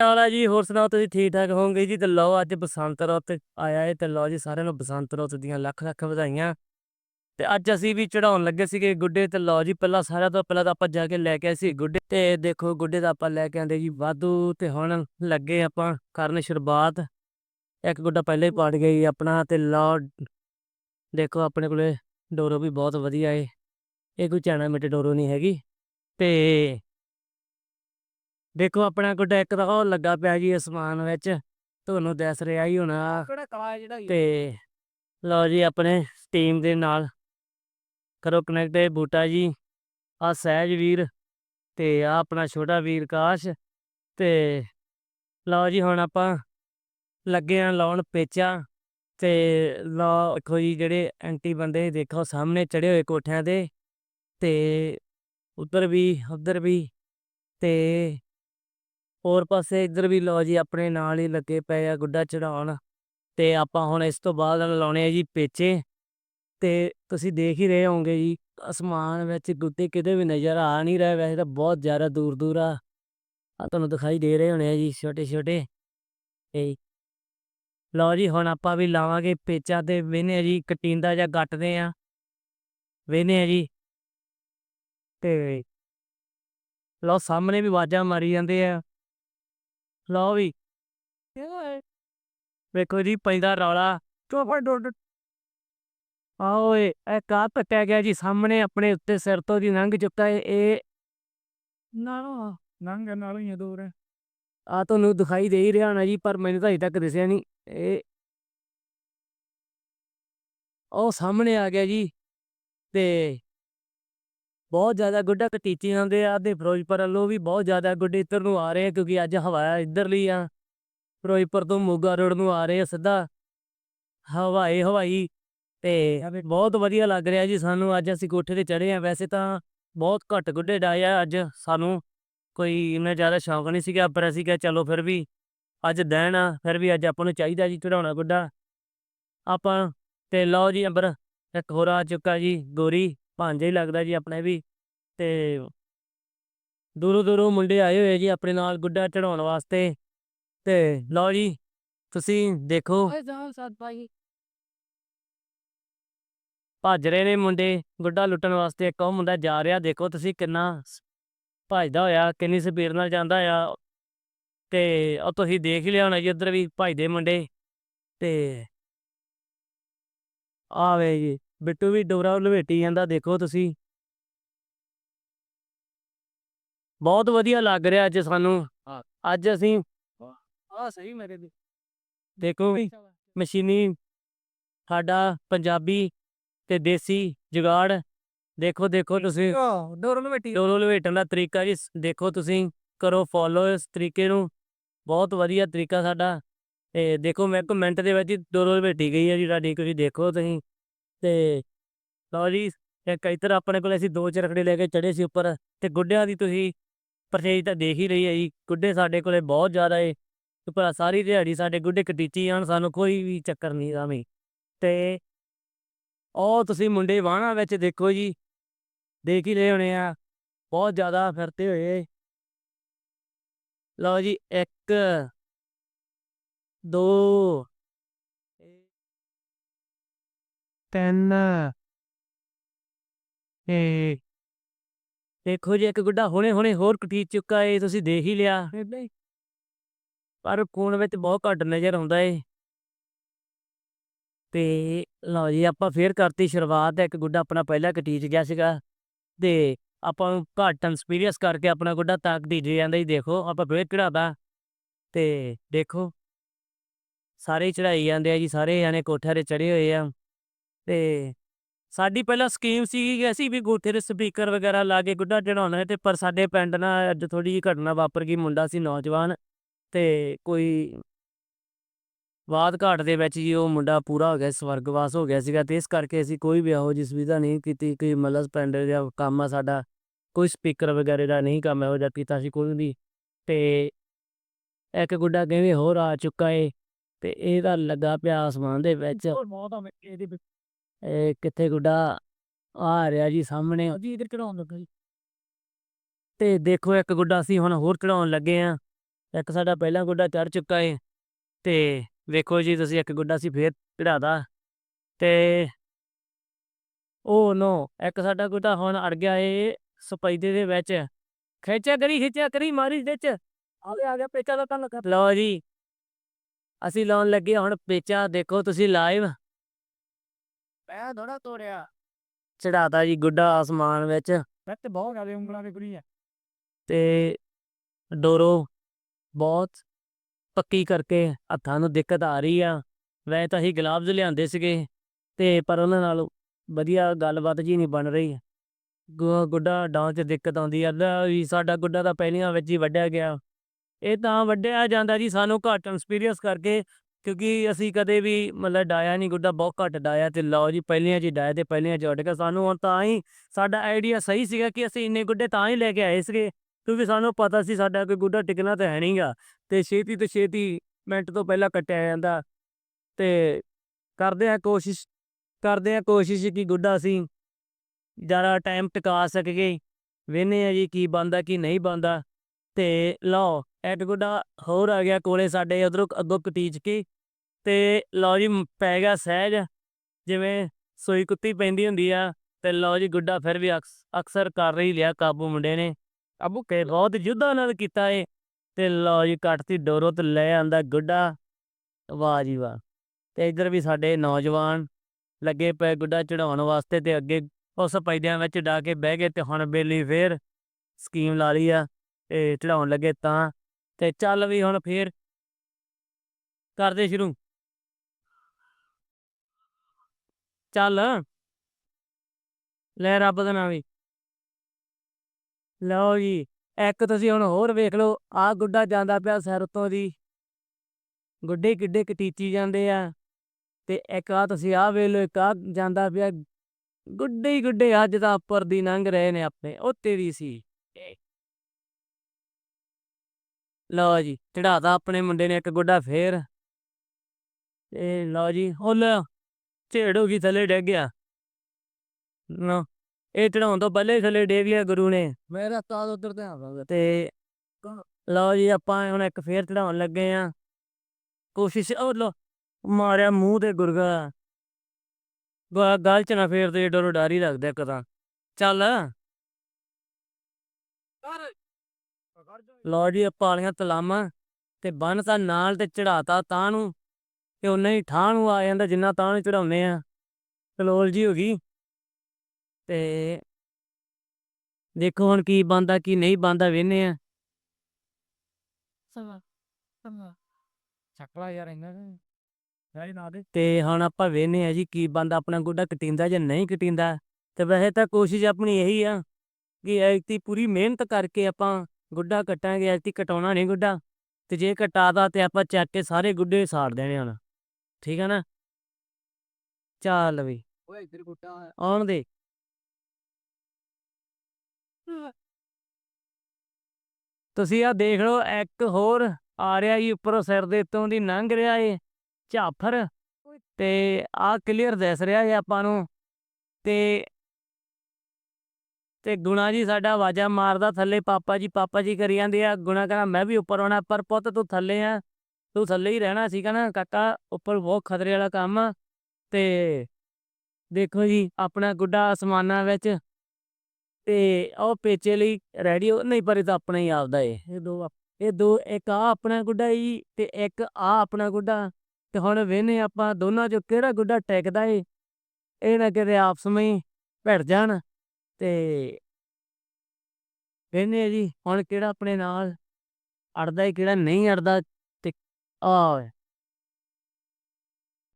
ਹਾਲ ਜੀ, ਹੋਰ ਸੁਣਾਓ, ਤੁਸੀਂ ਠੀਕ ਠਾਕ ਹੋਵੋਗੇ ਜੀ? ਤੇ ਲਓ ਅੱਜ ਬਸੰਤ ਰੁੱਤ ਆਇਆ ਏ ਤੇ ਲਓ ਜੀ ਸਾਰਿਆਂ ਨੂੰ ਬਸੰਤ ਰੁੱਤ ਦੀਆਂ ਲੱਖ ਲੱਖ ਵਧਾਈਆਂ। ਤੇ ਅੱਜ ਅਸੀਂ ਵੀ ਚੜਾਉਣ ਲੱਗੇ ਸੀਗੇ ਗੁੱਡੇ ਤੇ ਲਓ ਜੀ, ਪਹਿਲਾਂ ਸਾਰਿਆਂ ਤੋਂ ਪਹਿਲਾਂ ਤਾਂ ਆਪਾਂ ਜਾ ਕੇ ਲੈ ਕੇ ਆਏ ਸੀ ਗੁੱਡੇ। ਤੇ ਦੇਖੋ ਗੁੱਡੇ ਦਾ ਆਪਾਂ ਲੈ ਕੇ ਆਂਦੇ ਜੀ ਵਾਧੂ ਤੇ ਹੁਣ ਲੱਗੇ ਆਪਾਂ ਕਰਨ ਸ਼ੁਰੂਆਤ। ਇੱਕ ਗੁੱਡਾ ਪਹਿਲਾਂ ਹੀ ਪਾੜ ਗਿਆ ਜੀ ਆਪਣਾ ਤੇ ਲਓ, ਦੇਖੋ ਆਪਣੇ ਕੋਲੇ ਡੋਰੋ ਵੀ ਬਹੁਤ ਵਧੀਆ ਏ। ਇਹ ਕੋਈ ਚਾਣਾ ਮਿੱਟੇ ਡੋਰੋ ਨਹੀਂ ਹੈਗੀ। ਤੇ ਦੇਖੋ ਆਪਣਾ ਗੁੱਡਾ ਇੱਕ ਤਾਂ ਉਹ ਲੱਗਾ ਪਿਆ ਜੀ ਅਸਮਾਨ ਵਿੱਚ ਤੁਹਾਨੂੰ ਦਿਸ ਰਿਹਾ ਹੀ ਹੋਣਾ। ਕਿਹੜਾ ਕਲਾ ਜਿਹੜਾ ਤੇ ਲਓ ਜੀ ਆਪਣੇ ਟੀਮ ਦੇ ਨਾਲ। ਕਰੋ ਕਨੈਕਟ ਇਹ ਬੂਟਾ ਜੀ ਆ ਸਹਿਜ ਵੀਰ ਤੇ ਆ ਆਪਣਾ ਛੋਟਾ ਵੀਰ ਕਾਸ਼ ਤੇ ਲਓ ਜੀ ਹੁਣ ਆਪਾਂ ਲੱਗੇ ਆ ਲਾਉਣ ਪੇਚਾ ਤੇ ਲਓ ਦੇਖੋ ਜੀ ਜਿਹੜੇ ਐਂਟੀ ਬੰਦੇ ਦੇਖੋ ਸਾਹਮਣੇ ਚੜੇ ਹੋਏ ਕੋਠਿਆਂ ਦੇ ਤੇ ਉੱਧਰ ਵੀ ਉੱਧਰ ਵੀ ਤੇ ਹੋਰ ਪਾਸੇ ਇੱਧਰ ਵੀ ਲਓ ਜੀ, ਆਪਣੇ ਨਾਲ ਹੀ ਲੱਗੇ ਪਏ ਆ ਗੁੱਡਾ ਚੜਾਉਣ। ਤੇ ਆਪਾਂ ਹੁਣ ਇਸ ਤੋਂ ਬਾਅਦ ਲਾਉਣੇ ਆ ਜੀ ਪੇਚੇ। ਤੇ ਤੁਸੀਂ ਦੇਖ ਹੀ ਰਹੇ ਹੋਵੋਗੇ ਜੀ, ਅਸਮਾਨ ਵਿੱਚ ਗੁੱਡੇ ਕਿਤੇ ਵੀ ਨਜ਼ਰ ਆ ਨਹੀਂ ਰਹੇ। ਵੈਸੇ ਤਾਂ ਬਹੁਤ ਜ਼ਿਆਦਾ ਦੂਰ ਦੂਰ ਆ। ਆ ਤੁਹਾਨੂੰ ਦਿਖਾਈ ਦੇ ਰਹੇ ਹੋਣੇ ਆ ਜੀ, ਛੋਟੇ ਛੋਟੇ। ਤੇ ਲਓ ਜੀ, ਹੁਣ ਆਪਾਂ ਵੀ ਲਾਵਾਂਗੇ ਪੇਚਾ ਤੇ ਵੇਨੇ ਜੀ ਕਟਿੰਦਾ ਜਾਂ ਗੱਟਦੇ ਆ। ਵੇਨੇ ਜੀ। ਤੇ ਲਓ, ਸਾਹਮਣੇ ਵੀ ਆਵਾਜ਼ਾਂ ਮਾਰੀ ਜਾਂਦੇ ਆ। ਲਓ ਵੀ। ਵੇਖੋ ਜੀ ਪੈਂਦਾ ਰੌਲਾ। ਚੋਫਾ ਡੋਡ। ਆ ਓਏ ਇਹ ਕਾ ਪਟਿਆ ਗਿਆ ਜੀ? ਸਾਹਮਣੇ ਆਪਣੇ ਉੱਤੇ ਸਿਰ ਤੋਂ ਦੀ ਲੰਘ ਚੁੱਕਾ ਹੈ ਇਹ ਨਾ ਨੰਗ ਨਾਲ ਹੀ ਦੂਰ ਹੈ ਆ ਤੁਹਾਨੂੰ ਦਿਖਾਈ ਦੇ ਹੀ ਰਿਹਾ ਹੋਣਾ ਜੀ ਪਰ ਮੈਨੂੰ ਤਾਂ ਅਜੇ ਤੱਕ ਦਿਸਿਆ ਨਹੀਂ। ਇਹ ਉਹ ਸਾਹਮਣੇ ਆ ਗਿਆ ਜੀ ਤੇ ਬਹੁਤ ਜ਼ਿਆਦਾ ਗੁੱਡਾ ਕਟੀਚੀ ਆਉਂਦੇ ਆ ਤੇ ਫਿਰੋਜ਼ਪੁਰ ਵੱਲੋਂ ਵੀ ਬਹੁਤ ਜ਼ਿਆਦਾ ਗੁੱਡੇ ਇੱਧਰ ਨੂੰ ਆ ਰਹੇ ਆ ਕਿਉਂਕਿ ਅੱਜ ਹਵਾ ਇੱਧਰਲੀ ਆ। ਫਿਰੋਜ਼ਪੁਰ ਤੋਂ ਮੋਗਾ ਰੋਡ ਨੂੰ ਆ ਰਹੇ ਆ ਸਿੱਧਾ। ਹਵਾਈ ਹਵਾਈ ਤੇ ਬਹੁਤ ਵਧੀਆ ਲੱਗ ਰਿਹਾ ਜੀ ਸਾਨੂੰ ਅੱਜ ਅਸੀਂ ਕੋਠੇ ਤੇ ਚੜੇ ਆ ਵੈਸੇ ਤਾਂ ਬਹੁਤ ਘੱਟ ਗੁੱਡੇ ਡਾਏ ਆ ਅੱਜ ਸਾਨੂੰ। ਕੋਈ ਇੰਨਾ ਜ਼ਿਆਦਾ ਸ਼ੌਂਕ ਨਹੀਂ ਸੀਗਾ ਪਰ ਅਸੀਂ ਕਿਹਾ ਚਲੋ ਫਿਰ ਵੀ ਅੱਜ ਦਿਨ ਆ ਫਿਰ ਵੀ ਅੱਜ ਆਪਾਂ ਨੂੰ ਚਾਹੀਦਾ ਜੀ ਚੜਾਉਣਾ ਗੁੱਡਾ ਆਪਾਂ ਤੇ ਲਓ ਜੀ ਅੰਬਰ ਇੱਕ ਹੋਰ ਆ ਚੁੱਕਾ ਜੀ ਗੋਰੀ ਭਾਂਜਾ ਹੀ ਲੱਗਦਾ ਜੀ ਆਪਣੇ ਵੀ। ਤੇ ਦੂਰੋਂ ਦੂਰੋਂ ਮੁੰਡੇ ਆਏ ਹੋਏ ਜੀ ਆਪਣੇ ਨਾਲ ਗੁੱਡਾ ਚੜਾਉਣ ਵਾਸਤੇ। ਤੇ ਲਓ ਜੀ ਤੁਸੀਂ ਦੇਖੋ। ਭੱਜ ਰਹੇ ਨੇ ਮੁੰਡੇ ਗੁੱਡਾ ਲੁੱਟਣ ਵਾਸਤੇ। ਇੱਕ ਉਹ ਮੁੰਡਾ ਜਾ ਰਿਹਾ ਦੇਖੋ ਤੁਸੀਂ ਕਿੰਨਾ ਭੱਜਦਾ ਹੋਇਆ ਕਿੰਨੀ ਸਪੀਡ ਨਾਲ ਜਾਂਦਾ ਆ। ਤੇ ਉਹ ਤੁਸੀਂ ਦੇਖ ਹੀ ਲਿਆ ਹੋਣਾ ਜੀ ਉੱਧਰ ਵੀ ਭੱਜਦੇ ਮੁੰਡੇ। ਤੇ ਆਵੇ ਜੀ ਬਿੱਟੂ ਵੀ ਡੋਰਾ ਲਵੇਟੀ ਜਾਂਦਾ ਦੇਖੋ ਤੁਸੀਂ। ਬਹੁਤ ਵਧੀਆ ਲੱਗ ਰਿਹਾ ਅੱਜ ਸਾਨੂੰ। ਅੱਜ ਅਸੀਂ ਆ ਸਹੀ ਮੇਰੇ ਦੀ ਦੇਖੋ ਮਸ਼ੀਨੀ ਸਾਡਾ ਪੰਜਾਬੀ ਤੇ ਦੇਸੀ ਜੁਗਾੜ। ਦੇਖੋ ਦੇਖੋ ਤੁਸੀਂ। ਡੋਰ ਬੈਠੀ ਡੋਲੋ ਲਵੇਟਣ ਦਾ ਤਰੀਕਾ ਜੀ ਦੇਖੋ ਤੁਸੀਂ ਕਰੋ ਫੋਲੋ ਇਸ ਤਰੀਕੇ ਨੂੰ। ਬਹੁਤ ਵਧੀਆ ਤਰੀਕਾ ਸਾਡਾ। ਤੇ ਦੇਖੋ ਮੈਂ ਕਮੈਂਟ ਦੇ ਵਿੱਚ ਡੋਲੋ ਲਵੇਟੀ ਗਈ ਹੈ ਜੀ ਤੁਹਾਡੀ ਤੁਸੀਂ ਦੇਖੋ ਤੁਸੀਂ। ਤੇ ਲਓ ਜੀ ਇੱਕ ਇੱਧਰ ਆਪਣੇ ਕੋਲ ਅਸੀਂ ਦੋ ਚਰਖੜੇ ਲੈ ਕੇ ਚੜੇ ਸੀ ਉੱਪਰ। ਤੇ ਗੁੱਡਿਆਂ ਦੀ ਤੁਸੀਂ ਪਰਚੇਜ ਤਾਂ ਦੇਖ ਹੀ ਰਹੀ ਹੈ ਜੀ। ਗੁੱਡੇ ਸਾਡੇ ਕੋਲੇ ਬਹੁਤ ਜ਼ਿਆਦਾ ਏ। ਉੱਪਰ ਸਾਰੀ ਦਿਹਾੜੀ ਸਾਡੇ ਗੁੱਡੇ ਕਟੀਚੀ ਜਾਣ, ਸਾਨੂੰ ਕੋਈ ਵੀ ਚੱਕਰ ਨਹੀਂ ਰਾਮੀ ਤੇ ਉਹ ਤੁਸੀਂ ਮੁੰਡੇ ਵਾਹਣਾ ਵਿੱਚ ਦੇਖੋ ਜੀ। ਦੇਖ ਹੀ ਰਹੇ ਹੋਣੇ ਆ। ਬਹੁਤ ਜ਼ਿਆਦਾ ਫਿਰਤੇ ਹੋਏ ਲਓ ਜੀ 1 2 ਤਿੰਨ ਏ ਦੇਖੋ ਜੀ ਇੱਕ ਗੁੱਡਾ ਹੁਣੇ ਹੁਣੇ ਹੋਰ ਕਟੀਚ ਚੁੱਕਾ ਏ ਤੁਸੀਂ ਦੇਖ ਹੀ ਲਿਆ। ਪਰ ਫੋਨ ਵਿੱਚ ਬਹੁਤ ਘੱਟ ਨਜ਼ਰ ਆਉਂਦਾ ਏ। ਤੇ ਲਓ ਜੀ ਆਪਾਂ ਫੇਰ ਕਰਤੀ ਸ਼ੁਰੂਆਤ ਇੱਕ ਗੁੱਡਾ ਆਪਣਾ ਪਹਿਲਾ ਕਟੀਚ ਗਿਆ ਸੀਗਾ। ਤੇ ਆਪਾਂ ਨੂੰ ਘੱਟ ਐਕਸਪੀਰੀਅੰਸ ਕਰਕੇ ਆਪਣਾ ਗੁੱਡਾ ਤੱਕ ਦੀ ਜਾਂਦਾ ਹੀ ਦੇਖੋ ਆਪਾਂ ਫੇਰ ਚੜਾਤਾ ਤੇ ਦੇਖੋ ਸਾਰੇ ਚੜਾਈ ਜਾਂਦੇ ਆ ਜੀ ਸਾਰੇ ਜਾਣੇ ਕੋਠਿਆਂ ਤੇ ਚੜੇ ਹੋਏ ਆ। ਤੇ ਸਾਡੀ ਪਹਿਲਾਂ ਸਕੀਮ ਸੀਗੀ ਕਿ ਅਸੀਂ ਵੀ ਕੋਠੇ ਦੇ ਸਪੀਕਰ ਵਗੈਰਾ ਲਾ ਕੇ ਗੁੱਡਾ ਚੜਾਉਣਾ ਤੇ ਪਰ ਸਾਡੇ ਪਿੰਡ ਨਾਲ ਅੱਜ ਥੋੜੀ ਜਿਹੀ ਘਟਨਾ ਵਾਪਰ ਗਈ, ਮੁੰਡਾ ਸੀ ਨੌਜਵਾਨ ਤੇ ਕੋਈ ਬਾਦ ਘਾਟ ਦੇ ਵਿੱਚ ਜੀ ਉਹ ਮੁੰਡਾ ਪੂਰਾ ਹੋ ਗਿਆ, ਸਵਰਗਵਾਸ ਹੋ ਗਿਆ ਸੀਗਾ ਤੇ ਇਸ ਕਰਕੇ ਅਸੀਂ ਕੋਈ ਵੀ ਇਹੋ ਜਿਹੀ ਸੁਵਿਧਾ ਨਹੀਂ ਕੀਤੀ ਕਿ ਮਤਲਬ ਪਿੰਡ ਦਾ ਕੰਮ ਆ ਸਾਡਾ, ਕੋਈ ਸਪੀਕਰ ਵਗੈਰੇ ਦਾ ਨਹੀਂ ਕੰਮ ਇਹੋ ਜਿਹਾ ਕੀਤਾ ਸੀ ਕੋਈ ਵੀ ਤੇ ਇੱਕ ਗੁੱਡਾ ਕਿਵੇਂ ਹੋਰ ਆ ਚੁੱਕਾ ਏ ਤੇ ਇਹਦਾ ਲੱਗਾ ਪਿਆ ਆਸਮਾਨ ਦੇ ਵਿੱਚ ਇਹ ਕਿੱਥੇ ਗੁੱਡਾ ਆ ਰਿਹਾ ਜੀ ਸਾਹਮਣੇ। ਜੀ ਇਧਰ ਚੜਾਉਣ ਲੱਗਾ ਜੀ। ਤੇ ਦੇਖੋ ਇੱਕ ਗੁੱਡਾ ਅਸੀਂ ਹੁਣ ਹੋਰ ਚੜਾਉਣ ਲੱਗੇ ਆ ਇੱਕ ਸਾਡਾ ਪਹਿਲਾ ਗੁੱਡਾ ਚੜ ਚੁੱਕਾ ਏ। ਤੇ ਵੇਖੋ ਜੀ ਤੁਸੀਂ ਇੱਕ ਗੁੱਡਾ ਸੀ ਫੇਰ ਚੜਾਦਾ ਤੇ ਉਹ ਨੋ, ਇੱਕ ਸਾਡਾ ਗੁੱਡਾ ਹੁਣ ਅੜ ਗਿਆ ਏ ਸਪੈਦੇ ਦੇ ਵਿੱਚ। ਖਿੱਚਿਆ ਕਰੀ ਖਿੱਚਿਆ ਕਰੀ ਮਾਰੀ ਵਿੱਚ। ਆ ਗਿਆ ਆ ਗਿਆ, ਪੇਚਾ ਦਾ ਕੰਨ ਕਰ ਲਓ ਜੀ, ਅਸੀਂ ਲਾਉਣ ਲੱਗੇ ਹੁਣ ਪੇਚਾ। ਦੇਖੋ ਤੁਸੀਂ ਲਾਈਵ ਮੈਂ ਥੋੜਾ ਤੋੜਿਆ। ਚੜਾਤਾ ਜੀ ਗੁੱਡਾ ਆਸਮਾਨ ਵਿੱਚ। ਮੈਂ ਤੇ ਬਹੁਤ ਜ਼ਿਆਦਾ ਉਂਗਲਾਂ ਦੇ ਗੁਰੀ ਆ। ਤੇ ਡੋਰੋ ਬਹੁਤ ਪੱਕੀ ਕਰਕੇ ਹੱਥਾਂ ਨੂੰ ਦਿੱਕਤ ਆ ਰਹੀ ਆ। ਵੈਸੇ ਤਾਂ ਅਸੀਂ ਗਲਾਵਜ਼ ਲਿਆਂਦੇ ਸੀਗੇ ਤੇ ਪਰ ਉਹਨਾਂ ਨਾਲ ਵਧੀਆ ਗੱਲਬਾਤ ਜੀ ਨਹੀਂ ਬਣ ਰਹੀ। ਗੁ- ਗੁੱਡਾ ਡਾਂ 'ਚ ਦਿੱਕਤ ਆਉਂਦੀ ਆ। ਲੈ ਵੀ ਸਾਡਾ ਗੁੱਡਾ ਤਾਂ ਪਹਿਲੀਆਂ ਵਿੱਚ ਹੀ ਵੱਢਿਆ ਗਿਆ। ਇਹ ਤਾਂ ਵੱਢਿਆ ਜਾਂਦਾ ਜੀ ਸਾਨੂੰ ਘੱਟ ਐਕਸਪੀਰੀਅੰਸ ਕਰਕੇ ਕਿਉਂਕਿ ਅਸੀਂ ਕਦੇ ਵੀ ਮਤਲਬ ਡਾਇਆ ਨਹੀਂ, ਗੁੱਡਾ ਬਹੁਤ ਘੱਟ ਡਾਇਆ ਤੇ ਲਓ ਜੀ ਪਹਿਲੀਆਂ 'ਚ ਹੀ ਡਾਇਆ ਤੇ ਪਹਿਲੀਆਂ 'ਚ ਉੱਡ ਗਿਆ। ਸਾਨੂੰ ਹੁਣ ਤਾਂ ਹੀ ਸਾਡਾ ਆਈਡੀਆ ਸਹੀ ਸੀਗਾ ਕਿ ਅਸੀਂ ਇੰਨੇ ਗੁੱਡੇ ਤਾਂ ਹੀ ਲੈ ਕੇ ਆਏ ਸੀਗੇ, ਕਿਉਂਕਿ ਸਾਨੂੰ ਪਤਾ ਸੀ ਸਾਡਾ ਕੋਈ ਗੁੱਡਾ ਟਿਕਣਾ ਤਾਂ ਹੈ ਨਹੀਂਗਾ ਤੇ ਛੇਤੀ ਤੋਂ ਛੇਤੀ ਮਿੰਟ ਤੋਂ ਪਹਿਲਾਂ ਕੱਟਿਆ ਜਾਂਦਾ ਤੇ ਕਰਦੇ ਆ ਕੋਸ਼ਿਸ਼, ਕਰਦੇ ਆ ਕੋਸ਼ਿਸ਼ ਕਿ ਗੁੱਡਾ ਅਸੀਂ ਜ਼ਿਆਦਾ ਟਾਈਮ ਟਿਕਾ ਸਕੀਏ ਵੇਨੇ ਆ ਜੀ ਕੀ ਬੰਦਾ ਕੀ ਨਹੀਂ ਬੰਦਾ ਤੇ ਲਓ ਇੱਕ ਗੁੱਡਾ ਹੋਰ ਆ ਗਿਆ ਕੋਲੇ ਸਾਡੇ ਉਧਰੋਂ ਅੱਗੋਂ ਕਟੀਚ ਕੀ ਤੇ ਲਓ ਜੀ ਪੈ ਗਿਆ ਸਹਿਜ, ਜਿਵੇਂ ਸੋਈ ਕੁੱਤੀ ਪੈਂਦੀ ਹੁੰਦੀ ਆ ਤੇ ਲਓ ਜੀ, ਗੁੱਡਾ ਫਿਰ ਵੀ ਅਕਸ- ਅਕਸਰ ਕਰ ਰਹੀ ਲਿਆ ਕਾਬੂ ਮੁੰਡੇ ਨੇ। ਕਾਬੂ ਕੇ ਬਹੁਤ ਯੁੱਧਾਂ ਨਾਲ ਕੀਤਾ ਏ ਤੇ ਲਓ ਜੀ, ਕੱਟਤੀ ਡੋਰੋ ਤੇ ਲੈ ਆਂਦਾ ਗੁੱਡਾ। ਵਾਹ ਜੀ ਵਾਹ। ਤੇ ਇੱਧਰ ਵੀ ਸਾਡੇ ਨੌਜਵਾਨ ਲੱਗੇ ਪਏ ਗੁੱਡਾ ਚੜਾਉਣ ਵਾਸਤੇ ਤੇ ਅੱਗੇ ਉਸ ਪੈਦਿਆਂ ਵਿੱਚ ਡਾ ਕੇ ਬਹਿ ਗਏ ਤੇ ਹੁਣ ਬੇਲੀ ਫੇਰ ਸਕੀਮ ਲਾ ਲਈ ਆ। ਚੜਾਉਣ ਲੱਗੇ ਤਾਂ ਤੇ ਚੱਲ ਵੀ ਹੁਣ ਫੇਰ ਕਰਦੇ ਸ਼ੁਰੂ। ਚੱਲ। ਲੈ ਰੱਬ ਦਾ ਨਾਮ ਵੀ। ਲਓ ਜੀ, ਇੱਕ ਤੁਸੀਂ ਹੁਣ ਹੋਰ ਵੇਖ ਲਓ ਆ ਗੁੱਡਾ ਜਾਂਦਾ ਪਿਆ ਸਿਰ ਉੱਤੋਂ ਦੀ। ਗੁੱਡੇ ਕਿੱਡੇ ਕਟੀਚੀ ਜਾਂਦੇ ਆ। ਤੇ ਇੱਕ ਆ ਤੁਸੀਂ ਆ ਵੇਖ ਲਓ, ਇੱਕ ਆ ਜਾਂਦਾ ਪਿਆ। ਗੁੱਡੇ ਹੀ ਗੁੱਡੇ, ਅੱਜ ਤਾਂ ਉੱਪਰ ਦੀ ਲੰਘ ਰਹੇ ਨੇ ਆਪਣੇ, ਉਹ ਤੇਰੀ ਸੀ ਇਹ। ਲਓ ਜੀ ਚੜਾਤਾ ਆਪਣੇ ਮੁੰਡੇ ਨੇ ਇੱਕ ਗੁੱਡਾ ਫੇਰ। ਤੇ ਲਓ ਜੀ ਉਹ ਝੇੜ ਹੋ ਗਈ, ਥੱਲੇ ਡਿੱਗ ਗਿਆ। ਨਾ, ਇਹ ਚੜਾਉਣ ਤੋਂ ਪਹਿਲੇ ਥੱਲੇ ਡਿੱਗ ਗਿਆ ਗੁਰੂ ਨੇ। ਮੇਰਾ ਤਾਂ ਉਧਰ ਤੇ ਆਵਾਂਗਾ ਤੇ ਲਓ ਜੀ, ਆਪਾਂ ਹੁਣ ਇੱਕ ਫੇਰ ਚੜਾਉਣ ਲੱਗੇ ਆ। ਕੋਸ਼ਿਸ਼, ਉਹ ਲੋ ਮਾਰਿਆ ਮੂੰਹ ਤੇ ਗੁਰਗਾ। ਗ- ਚ ਨਾ ਫੇਰ ਤੇ ਡਰੋ, ਡਰ ਹੀ ਲੱਗਦਾ ਇੱਕ ਤਾਂ। ਚੱਲ। ਲਓ ਜੀ ਆਪਾਂ ਵਾਲੀਆਂ ਤਲਾਮਾਂ ਤੇ ਬੰਨ ਤਾਂ ਨਾਲ ਤੇ ਚੜਾਤਾ ਤਾਂ ਨੂੰ ਤੇ ਉਨਾ ਹੀ ਠਾਹ ਨੂੰ ਆ ਜਾਂਦਾ ਜਿੰਨਾ ਤਾਂ ਨੂੰ ਚੜਾਉਨੇ ਆ। ਕਲੋਲ ਜੀ ਹੋ ਗਈ। ਤੇ ਦੇਖੋ ਹੁਣ ਕੀ ਬੰਦਾ ਕੀ ਨਹੀਂ ਬੰਦਾ ਵੇਨੇ ਆ। ਸਮਾਂ ਸਮਾਂ ਚੱਕਲਾ ਯਾਰ ਇਹਨਾਂ ਦੇ ਨਹੀਂ ਨਾ ਦੇ। ਤੇ ਹੁਣ ਆਪਾਂ ਵੇਨੇ ਆ ਜੀ ਕੀ ਬੰਦਾ ਆਪਣਾ ਗੁੱਡਾ ਕਟਿੰਦਾ ਜਾਂ ਨਹੀਂ ਕਟਿੰਦਾ। ਤੇ ਵੈਸੇ ਤਾਂ ਕੋਸ਼ਿਸ਼ ਆਪਣੀ ਇਹੀ ਆ ਕਿ ਐਤੀ ਪੂਰੀ ਮਿਹਨਤ ਕਰਕੇ ਆਪਾਂ ਗੁੱਡਾ ਕੱਟਾਂਗੇ ਐਤੀ ਕਟਾਉਣਾ ਨਹੀਂ ਗੁੱਡਾ। ਤੇ ਜੇ ਕਟਾਦਾ ਤੇ ਆਪਾਂ ਚੱਕ ਕੇ ਸਾਰੇ ਗੁੱਡੇ ਸਾੜ ਦੇਣੇ ਹੁਣ। ਠੀਕ ਆ ਨਾ? ਚੱਲ ਵੀ। ਓਏ ਇੱਧਰ ਗੁੱਟਾ ਆਉਣ ਦੇ। ਤੁਸੀਂ ਆ ਦੇਖ ਲਓ ਇੱਕ ਹੋਰ ਆ ਰਿਹਾ ਜੀ ਉੱਪਰੋਂ ਸਿਰ ਦੇ ਉੱਤੋਂ ਦੀ ਲੰਘ ਰਿਹਾ ਏ ਝਾਫਰ। ਤੇ ਆ ਕਲੀਅਰ ਦਿਸ ਰਿਹਾ ਏ ਆਪਾਂ ਨੂੰ। ਤੇ ਤੇ ਗੁਣਾ ਜੀ ਸਾਡਾ ਆਵਾਜ਼ਾਂ ਮਾਰਦਾ ਥੱਲੇ, ਪਾਪਾ ਜੀ ਪਾਪਾ ਜੀ ਕਰੀ ਜਾਂਦੇ ਆ। ਗੁਣਾ ਕਹਿੰਦਾ, ਮੈਂ ਵੀ ਉੱਪਰ ਆਉਣਾ, ਪਰ ਪੁੱਤ ਤੂੰ ਥੱਲੇ ਆ। ਤੂੰ ਥੱਲੇ ਹੀ ਰਹਿਣਾ ਸੀਗਾ ਨਾ, ਕਾਕਾ, ਉੱਪਰ ਬਹੁਤ ਖਤਰੇ ਵਾਲਾ ਕੰਮ ਆ। ਤੇ ਦੇਖੋ ਜੀ, ਆਪਣਾ ਗੁੱਡਾ ਅਸਮਾਨਾਂ ਵਿੱਚ ਤੇ ਉਹ ਪੇਚੇ ਲਈ ਰੈਡੀ ਨਹੀਂ ਪਰ ਇਹ ਤਾਂ ਆਪਣਾ ਹੀ ਆਪਦਾ ਏ। ਇਹ ਦੋ ਇਹ ਦੋ, ਇੱਕ ਆ ਆਪਣਾ ਗੁੱਡਾ ਜੀ ਤੇ ਇੱਕ ਆ ਆਪਣਾ ਗੁੱਡਾ। ਤੇ ਹੁਣ ਵੇਨੇ ਆਪਾਂ ਦੋਨਾਂ ਚੋਂ ਕਿਹੜਾ ਗੁੱਡਾ ਟੈਕਦਾ ਏ। ਇਹ ਨਾ ਕਿਤੇ ਆਪਸ ਵਿੱਚ ਭਿੜ ਜਾਣ। ਤੇ ਵੇਨੇ ਜੀ ਹੁਣ ਕਿਹੜਾ ਆਪਣੇ ਨਾਲ ਅੜਦਾ ਏ ਕਿਹੜਾ ਨਹੀਂ ਅੜਦਾ ਤੇ ਆ